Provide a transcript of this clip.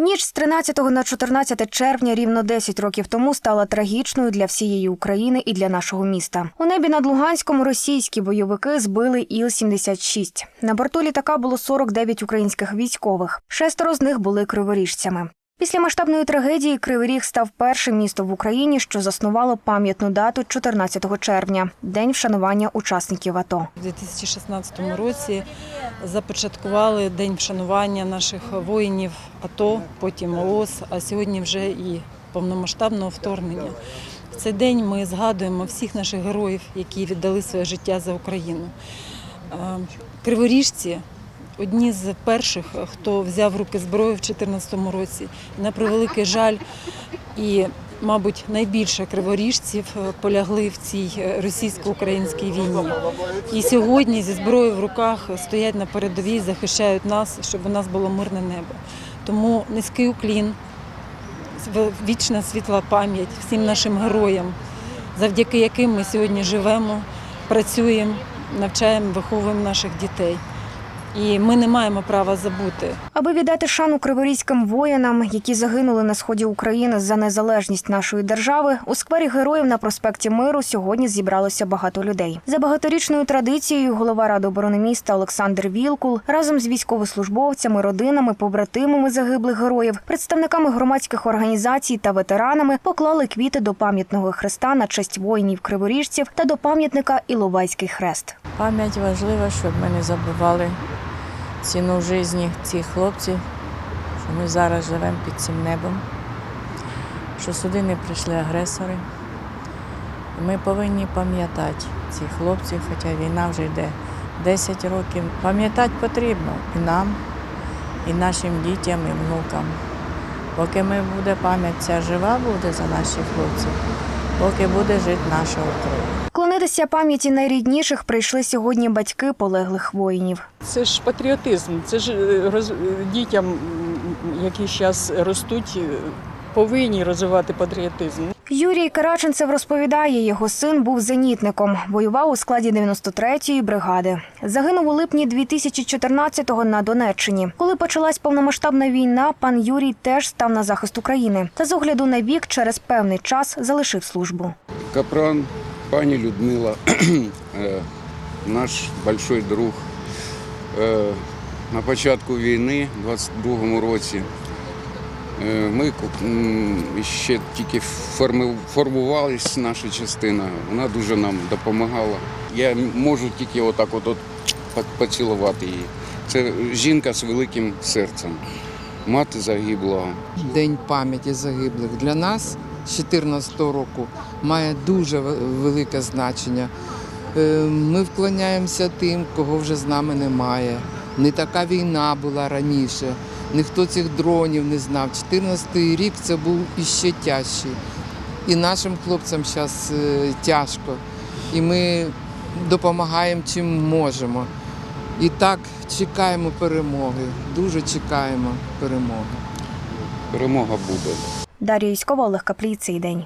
Ніч з 13 на 14 червня рівно 10 років тому стала трагічною для всієї України і для нашого міста. У небі над Луганськом російські бойовики збили Іл-76. На борту літака було 49 українських військових. Шестеро з них були криворіжцями. Після масштабної трагедії Кривий Ріг став першим містом в Україні, що заснувало пам'ятну дату 14 червня день вшанування учасників АТО. У 2016 році започаткували день вшанування наших воїнів АТО, потім ООС, а сьогодні вже і повномасштабного вторгнення. В цей день ми згадуємо всіх наших героїв, які віддали своє життя за Україну. Е, Криворіжці одні з перших, хто взяв руки зброю в 2014 році. На превеликий жаль, і, мабуть, найбільше криворіжців е, полягли в цій е, російсько-українській війні. І сьогодні зі зброєю в руках стоять на передовій, захищають нас, щоб у нас було мирне небо. Тому низький уклін, вічна світла пам'ять всім нашим героям, завдяки яким ми сьогодні живемо, працюємо, навчаємо, виховуємо наших дітей. І ми не маємо права забути. Аби віддати шану криворізьким воїнам, які загинули на сході України за незалежність нашої держави, у сквері героїв на проспекті Миру сьогодні зібралося багато людей. За багаторічною традицією голова ради оборони міста Олександр Вілкул разом з військовослужбовцями, родинами, побратимами загиблих героїв, представниками громадських організацій та ветеранами поклали квіти до пам'ятного хреста на честь воїнів криворіжців та до пам'ятника Іловайський хрест. Пам'ять важлива, щоб ми не забували ціну житті цих хлопців, що ми зараз живемо під цим небом, що сюди не прийшли агресори. І ми повинні пам'ятати цих хлопців, хоча війна вже йде 10 років. Пам'ятати потрібно і нам, і нашим дітям, і внукам. Поки ми буде пам'ять ця жива буде за наших хлопців, поки буде жити наша Україна. Клонитися пам'яті найрідніших прийшли сьогодні батьки полеглих воїнів. Це ж патріотизм, це ж е, роз... дітям, які зараз ростуть, е, повинні розвивати патріотизм. Юрій Караченцев розповідає, його син був зенітником, воював у складі 93-ї бригади. Загинув у липні 2014-го на Донеччині. Коли почалась повномасштабна війна, пан Юрій теж став на захист України. Та з огляду на вік через певний час залишив службу. Капран, пані Людмила, е, наш большой друг. Е, На початку війни, у 22-му році, е, ми ще тільки формувалась наша частина. Вона дуже нам допомагала. Я можу тільки отак от, поцілувати її. Це жінка з великим серцем. Мати загибла. День пам'яті загиблих для нас 2014 року має дуже велике значення. Е, Ми вклоняємося тим, кого вже з нами немає. Не така війна була раніше, ніхто цих дронів не знав. 14 рік це був іще тяжчий. І нашим хлопцям зараз тяжко. І ми допомагаємо чим можемо. І так чекаємо перемоги. Дуже чекаємо перемоги. Перемога буде. Дар'я Юськова, Олег Каплій, цей день.